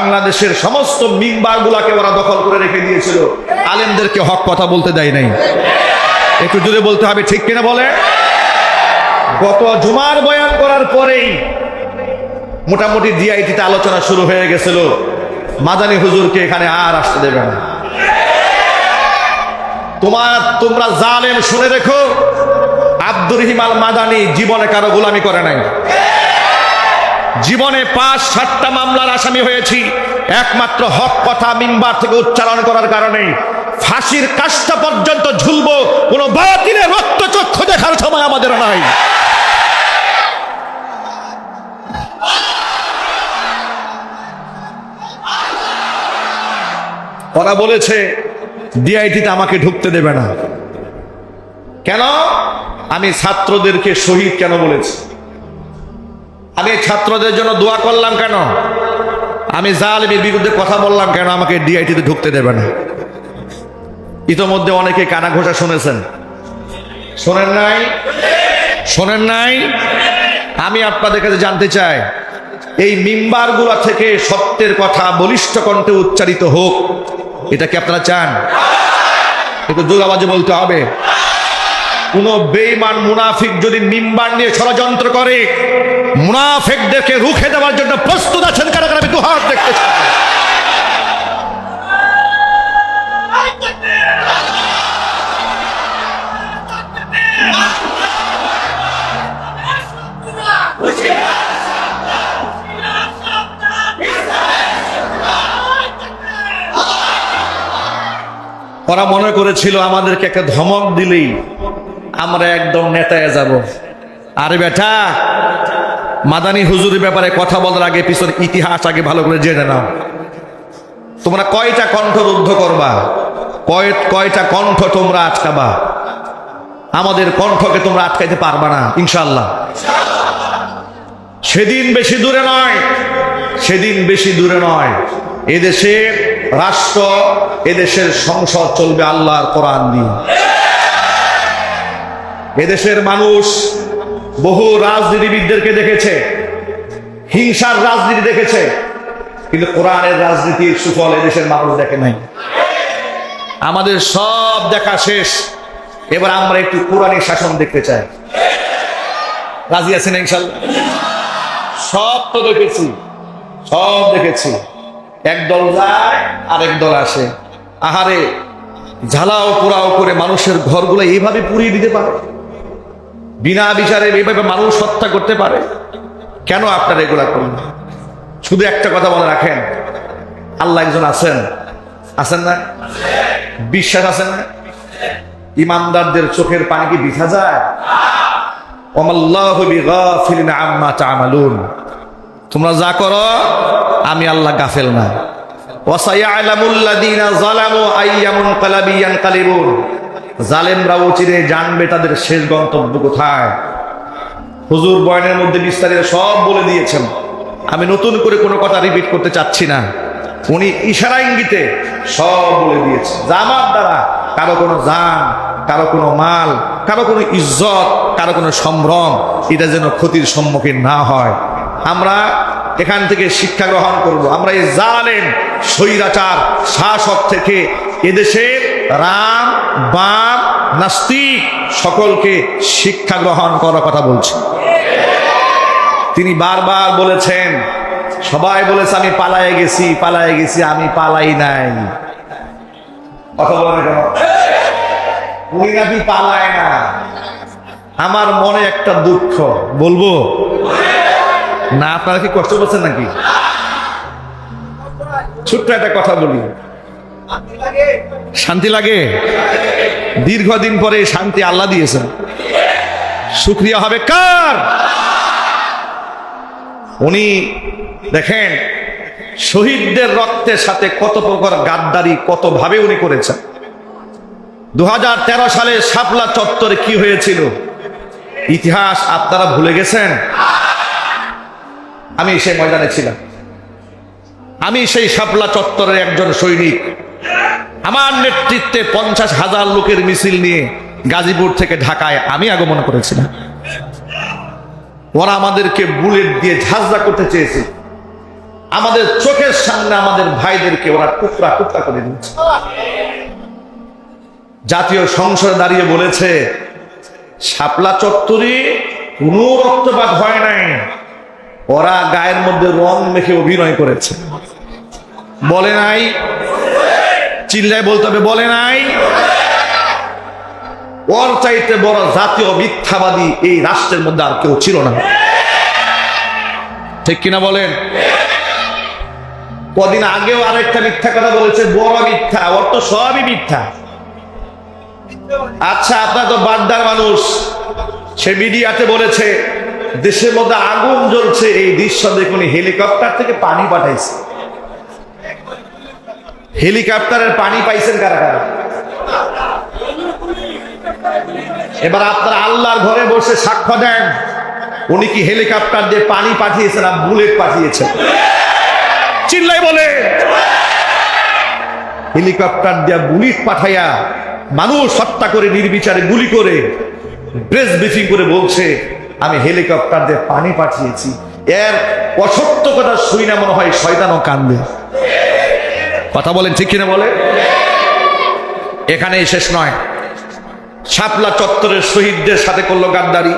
বাংলাদেশের সমস্ত মিম্বার গুলাকে ওরা দখল করে রেখে দিয়েছিল। আলেমদেরকে হক কথা বলতে দেয় নাই। একটু জুড়ে বলতে হবে, ঠিক কিনা বলে? গত জুমার বয়ান করার পরেই মোটামুটি ডিআইটিতে আলোচনা শুরু হয়ে গেছিল। মাদানী হুজুরকে এখানে আর আসতে দেবে না। তোমার, তোমরা জালেম শুনে রেখো আব্দুর রহিম আল মাদানি জীবনে কারও গোলামি করে নাই। জীবনে পাঁচ, সাতটা মামলার আসামি হয়েছি। একমাত্র হক কথা মিম্বার থেকে উচ্চারণ করার কারণে ফাঁসির কাজটা পর্যন্ত ঝুলবো, কোনো বাতিলের রক্ত চক্ষু দেখার সময় আমাদের নাই। ওরা বলেছে ডিআইটিতে আমাকে ঢুকতে দেবে না। কেন? আমি ছাত্রদেরকে শহীদ কেন বলেছি? আমি ছাত্রদের জন্য দোয়া করলাম কেন? আমি জালেমের বিরুদ্ধে কথা বললাম কেন? আমাকে ডিআইটিতে ঢুকতে দেবে না। ইতোমধ্যে অনেকে কানা ঘোষা শুনেছেন। শোনেন নাই? শোনেন নাই? আমি আপনাদের কাছে জানতে চাই, এই মিম্বারগুলা থেকে সত্যের কথা বলিষ্ঠ কণ্ঠে উচ্চারিত হোক, এটা কি আপনারা চান? একটু জোর বলতে হবে। কোন বেইমান মুনাফিক যদি মিম্বার নিয়ে ষড়যন্ত্র করে, মুনাফিকদেরকে রুখে দেওয়ার জন্য প্রস্তুত আছেন কারা কারা? দুহাত দেখতে ওরা মনে করেছিল আমাদেরকে একটা ধমক দিলেই আমরা একদম নেতায় যাব। আরে বেটা, মাদানী হুজুরের ব্যাপারে কথা বলার আগে পিছনে ইতিহাস আগে ভালো করে জেনে নাও। তোমরা কয়টা কণ্ঠ রুদ্ধ করবা? কয়, কয়টা কণ্ঠ তোমরা আটকাবা? আমাদের কণ্ঠকে তোমরা আটকাইতে পারবা না ইনশাল্লাহ সেদিন বেশি দূরে নয়, সেদিন বেশি দূরে নয়। এদেশের রাষ্ট্র, এদেশের সংসদ চলবে আল্লাহর কোরআন দিয়ে। এদেশের মানুষ বহু রাজনীতিবিদদেরকে দেখেছে, হিংসার রাজনীতি দেখেছে, কিন্তু কোরআনের রাজনীতির সুফল এদেশের মানুষ দেখে নাই। আমাদের সব দেখা শেষ। এবার আমরা একটু কোরআনের শাসন দেখতে চাই। রাজি আছেন ইনশাল্লাহ? সব তো দেখেছি, সব দেখেছি। এক দল যায়, আরেক দল আসে। আহারে ঝালাও পোড়াও করে মানুষের ঘরগুলো এইভাবে পুড়িয়ে দিতে পারে? বিনা বিচারে এইভাবে মানুষ হত্যা করতে পারে? কেন আপনারা এগুলা করলেন শুধু একটা কথা বলে রাখেন। আল্লাহ একজন আছেন। আছেন না? বিশ্বাস আছেন না? ইমানদারদের চোখের পানি কি বিছা যায়? তোমরা যা করো, আমি আল্লাহ গাফেল না। ওয়াসায়ালামুল্লাযীনা যালামু আইয়ামুন কালাবিয়ান কালিবুন। জালেমরা চিরে জানবে তাদের শেষ গন্তব্য কোথায়। হুজুর বয়ানের মধ্যে বিস্তারিত সব বলে দিয়েছেন। আমি নতুন করে কোনো কথা রিপিট করতে চাচ্ছি না। উনি ইশারা ইঙ্গিতে সব বলে দিয়েছে জামার দ্বারা কারও কোনো জান, কারও কোনো মাল, কারও কোনো ইজ্জত, কারও কোনো সম্ভ্রম, এটা যেন ক্ষতির সম্মুখীন না হয়। আমরা এখান থেকে শিক্ষা গ্রহণ করব। আমরা এই জালেন স্বৈরাচার, শাসক থেকে এদেশের রাম, বাম, নাস্তিক সকলকে শিক্ষা গ্রহণ করার কথা বলছি তিনি বারবার বলেছেন, সবাই বলেছে, আমি পালায়ে গেছি পালায়ে গেছি, আমি পালাই নাই। কথা কেন? উনি নাকি পালায় না। আমার মনে একটা দুঃখ। বলব? না, আপনারা কি কষ্ট করছেন নাকি? ছোট্ট একটা কথা বলি। শান্তি লাগে? দীর্ঘদিন পরে শান্তি আল্লাহ দিয়েছেন। শুক্রিয়া হবে কার? উনি দেখেন, শহীদদের রক্তের সাথে কত প্রকার গাদ্দারি কত ভাবে উনি করেছেন। দু হাজার তেরো সালে শাপলা চত্বরে কি হয়েছিল? ইতিহাস আপনারা ভুলে গেছেন? আমি সেই ময়দানে ছিলাম। আমি সেই শাপলা চত্বরের একজন সৈনিক। আমার নেতৃত্বে পঞ্চাশ হাজার লোকের মিছিল নিয়ে গাজীপুর থেকে ঢাকায় আমি আগমন করেছিলাম। ওরা আমাদেরকে বুলেট দিয়ে ঝাঁঝরা করতে চেয়েছে। আমাদের চোখের সামনে আমাদের ভাইদেরকে ওরা টুকরা টুকরা করে দিচ্ছে জাতীয় সংসদে দাঁড়িয়ে বলেছে, শাপলা চত্বরে কোনো রক্তপাত হয় নাই। ওরা গায়ের মধ্যে রং মেখে অভিনয় করেছে। বলে নাই। চিল্লায় বলতে হবে, বলে নাই। ওর চাইতে বড় জাতীয় মিথ্যাবাদী এই রাষ্ট্রের মধ্যে আর কেউ ছিল না। ঠিক কিনা বলেন? কদিন আগেও আরেকটা মিথ্যা কথা বলেছে, বড় মিথ্যা, ওর তো সবই মিথ্যা। আচ্ছা আপনার তো বাড্ডার মানুষ। সে মিডিয়াতে বলেছে, দেশের মধ্যে আগুন জ্বলছে, এই দৃশ্য দেখুন হেলিকপ্টার থেকে পানি পাঠাইছে। হেলিকপ্টারের পানি পাইছেন কারা কারা? এবার আপনার আল্লাহর ঘরে বসে সাক্ষ্য দেন। উনি কি হেলিকপ্টার দিয়ে পানি পাঠিয়েছেন আর বুলেট পাঠিয়েছেন? চিল্লাই বলে। হেলিকপ্টার দিয়ে বুলেট পাঠাইয়া মানুষ হত্যা করে নির্বিচারে গুলি করে প্রেস ব্রিফিং করে বলছে আমি হেলিকপ্টার দিয়ে পানি পাঠিয়েছি। এর অসত্য কথা শুই না মনে হয় শয়তানও কান্দে। কথা বলেন ঠিক কিনা বলে এখানেই শেষ নয়। শাপলা চত্বরের শহীদদের সাথে করল গাদ্দারি।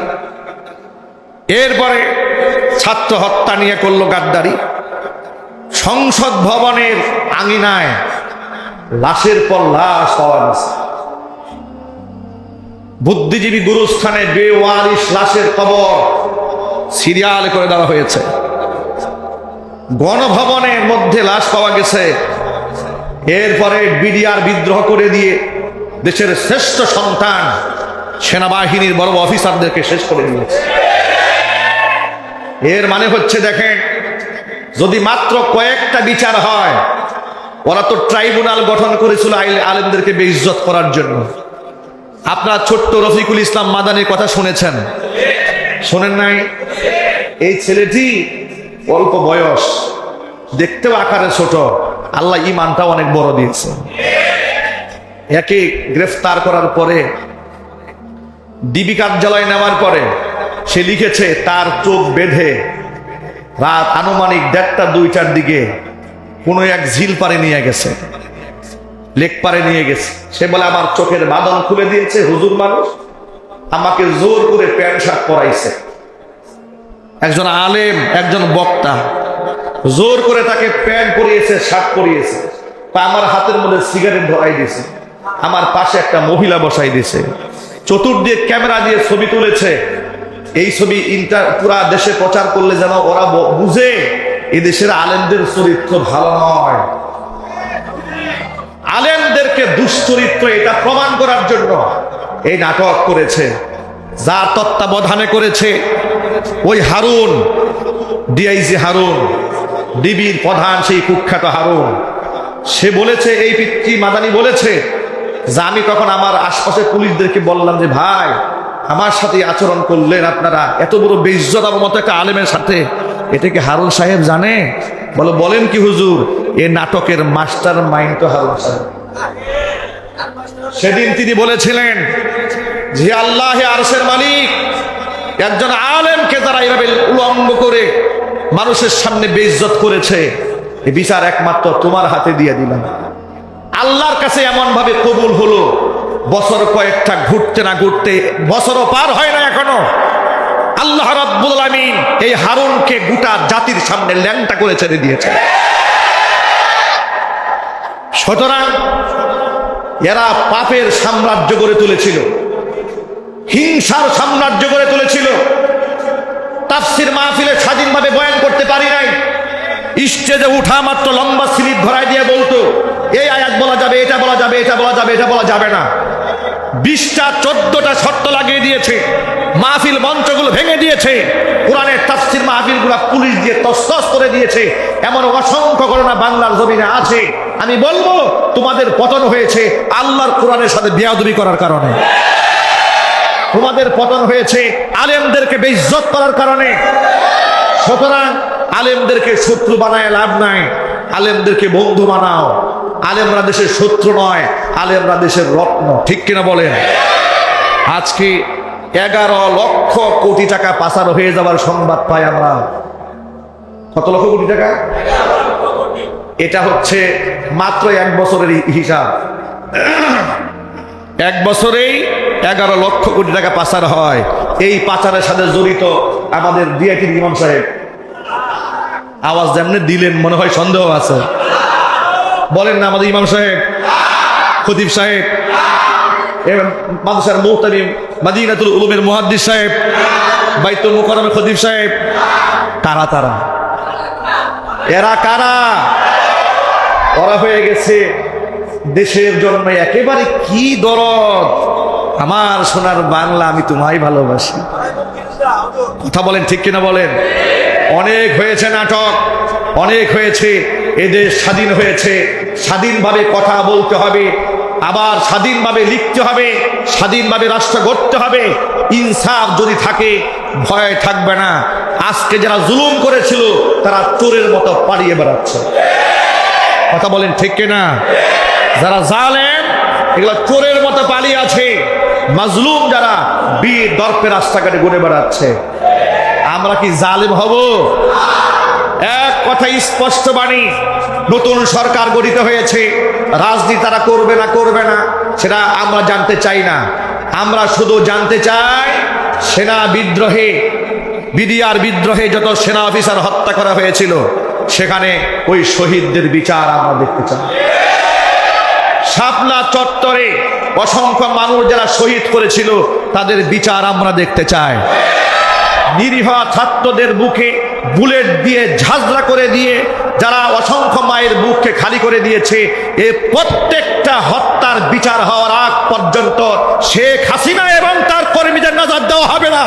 এরপরে ছাত্র হত্যা নিয়ে করল গাদ্দারি। সংসদ ভবনের আঙিনায় লাশের পর লাশ পাওয়া গেছে। বুদ্ধিজীবী গুরুস্থানে বেওয়ারিশ লাশের কবর সিরিয়াল করে দেওয়া হয়েছে। গণভবনের মধ্যে লাশ পাওয়া গেছে। এরপরে বিডিআর বিদ্রোহ করে দিয়ে দেশের শ্রেষ্ঠ সন্তান সেনাবাহিনীর বড় অফিসারদেরকে শেষ করে দিয়েছে। এর মানে হচ্ছে দেখেন, যদি মাত্র কয়েকটা বিচার হয়, ওরা তো ট্রাইব্যুনাল গঠন করেছিল আলেমদেরকে বেইজ্জত করার জন্য। আপনার ছোট্ট রফিকুল ইসলাম মাদানির কথা শুনেছেন? শোনেন নাই? এই ছেলেটি অল্প বয়স, দেখতেও আকারে ছোট। আল্লাহ ইমানটা অনেক বড় দিয়েছে। একে গ্রেফতার করার পরে, ডিবি কার্যালয়ে নেওয়ার পরে সে লিখেছে, তার চোখ বেঁধে রাত আনুমানিক দেড়টা, দুইটার দিকে কোনো এক ঝিল পারে নিয়ে গেছে, লেক পারে নিয়ে গেছে। সে বলে, আমার চোখের বাদন খুলে দিয়েছে হুজুর মানুষ, আমাকে জোর করে প্যান্ট শার্ট পরাইছে। একজন আলেম, একজন বক্তা জোর করে তাকে প্যান্ট পরিয়েছে, শার্ট পরিয়েছে। তা আমার হাতের মধ্যে সিগারেট ধরাই দিয়েছে আমার পাশে একটা মহিলা বসাই দিয়েছে চতুর্দিক ক্যামেরা দিয়ে ছবি তুলেছে। এই ছবি ইন্টার পুরা দেশে প্রচার করলে যেন ওরা বুঝে এই দেশের আলেমদের চরিত্র ভালো নয়। আলেমদেরকে দুশ্চরিত্র এটা প্রমাণ করার জন্য এই নাটক করেছে। যার তত্ত্বাবধানে করেছে ওই হারুন, ডিআইজি হারুন। ডিবির প্রধান সেই কুখ্যাত হারুন। সে বলেছে, এই পিতৃ মাদানি বলেছে যে আমি তখন আমার আশপাশে পুলিশদেরকে বললাম যে, ভাই, আমার সাথে আচরণ করলেন আপনারা। এত বড় বেইজ্জত মতো একটা আলেমের সাথে। এটা কি হারুন সাহেব জানে? বলো, বলেন কি হুজুর, এ নাটকের মাস্টার মাইন্ড তো হারুন সাহেব। সেদিন তিনি বলেছিলেন যে, আল্লাহ আরশের মালিক একজন আলেমকে তারা এইভাবে উলঙ্গ করে মানুষের সামনে বেইজ্জত করেছে বিচার একমাত্র তোমার হাতে দিয়ে দিলাম। আল্লাহর কাছে এমন ভাবে কবুল হলো, বছর কয়েকটা ঘুরতে না ঘুরতে, বছরও পার হয় না এখনও। আল্লাহ রাব্বুল আলামিন এই হারুনকে গোটা জাতির সামনে ল্যাংটা করে ছেড়ে দিয়েছে। সুতরাং এরা পাপের সাম্রাজ্য গড়ে তুলেছিল, হিংসার সাম্রাজ্য গড়ে তুলেছিল। তাফসির মাহফিলে স্বাধীনভাবে বয়ান স্টেজে উঠা মাত্র লম্বা স্লিপ ধরাই দিয়ে বলতো, এই আয়াত বলা যাবে, এটা বলা যাবে, এটা বলা যাবে, এটা বলা যাবে না। বিশটা, চোদ্দটা শর্ত লাগিয়ে দিয়েছে। মাহফিল মঞ্চগুলো ভেঙে দিয়েছে। কোরআনের তাফসির মাহফিলগুলা পুলিশ দিয়ে তস্তস করে দিয়েছে। এমন অসংখ্য ঘটনা বাংলার জমিনে আছে। আমি বলব, তোমাদের পতন হয়েছে আল্লাহর কোরআনের সাথে বেয়াদবি করার কারণে। তোমাদের পতন হয়েছে আলেমদেরকে বেইজ্জত করার কারণে। সুতরাং আলেমদেরকে শত্রু বানায় লাভ নাই। আলেমদেরকে বন্ধু বানাও। আলেমরা দেশের শত্রু নয়, আলেমরা দেশের রত্ন। ঠিক কিনা বলেন? আজকে এগারো লক্ষ কোটি টাকা পাচার হয়ে যাওয়ার সংবাদ পাই আমরা। কত লক্ষ কোটি টাকা? এটা হচ্ছে মাত্র এক বছরের হিসাব। এক বছরেই এগারো লক্ষ কোটি টাকা পাচার হয়। এই পাচারের সাথে জড়িত আমাদের ডিআইটির ইমাম সাহেব আওয়াজ যেমনি দিলেন, মনে হয় সন্দেহ আছে। বলেন না আমাদের ইমাম সাহেব, খতিব সাহেব মাদ্রাসার মুহতামিম মাদিনাতুল উলুমের মুহাদ্দিস সাহেব, বাইতুল মুকাররমের খতিব সাহেব কারা তারা। এরা কারা? ওরা হয়ে গেছে দেশের জন্য একেবারে কি দরদ? আমার সোনার বাংলা আমি তোমায় ভালোবাসি। কথা বলেন, ঠিক কিনা বলেন? অনেক হয়েছে নাটক, অনেক হয়েছে এদের স্বাধীন হয়েছে, স্বাধীনভাবে কথা বলতে হবে, আবার স্বাধীনভাবে লিখতে হবে, স্বাধীনভাবে রাষ্ট্র গড়তে হবে, ইনসাফ যদি থাকে, ভয় থাকবে না। আজকে যারা জুলুম করেছিল, তারা চোরের মতো পালিয়ে বেড়াচ্ছে। কথা বলেন ঠিক কিনা? যারা জালেন এগুলো চোরের মতো পালিয়ে আছে। মাজলুম যারা, বীর দর্পে রাস্তাঘাটে ঘুরে বেড়াচ্ছে। আমরা কি জালেম হব? এক কথা স্পষ্ট বাণী, নতুন সরকার গঠিত হয়েছে। রাজনীতি তারা করবে না করবে না, সেটা আমরা জানতে চাই না। আমরা শুধু জানতে চাই, সেনা বিদ্রোহে, বিডিআর বিদ্রোহে যত সেনা অফিসার হত্যা করা হয়েছিল, সেখানে ওই শহীদদের বিচার আমরা দেখতে চাই। শাপলা চত্বরে অসংখ্য মানুষ যারা শহীদ করেছিল, তাদের বিচার আমরা দেখতে চাই। নিরীহ ছাত্রদের বুকে বুলেট দিয়ে ঝাঁঝরা করে দিয়ে যারা অসংখ্য মায়ের বুককে খালি করে দিয়েছে, এ প্রত্যেকটা হত্যার বিচার হওয়ার আগ পর্যন্ত শেখ হাসিনা এবং তার কর্মীদের নজর দেওয়া হবে না।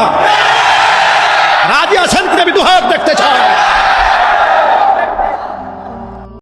রাজি আছেন কিনা আমি দুহাত দেখতে চাই।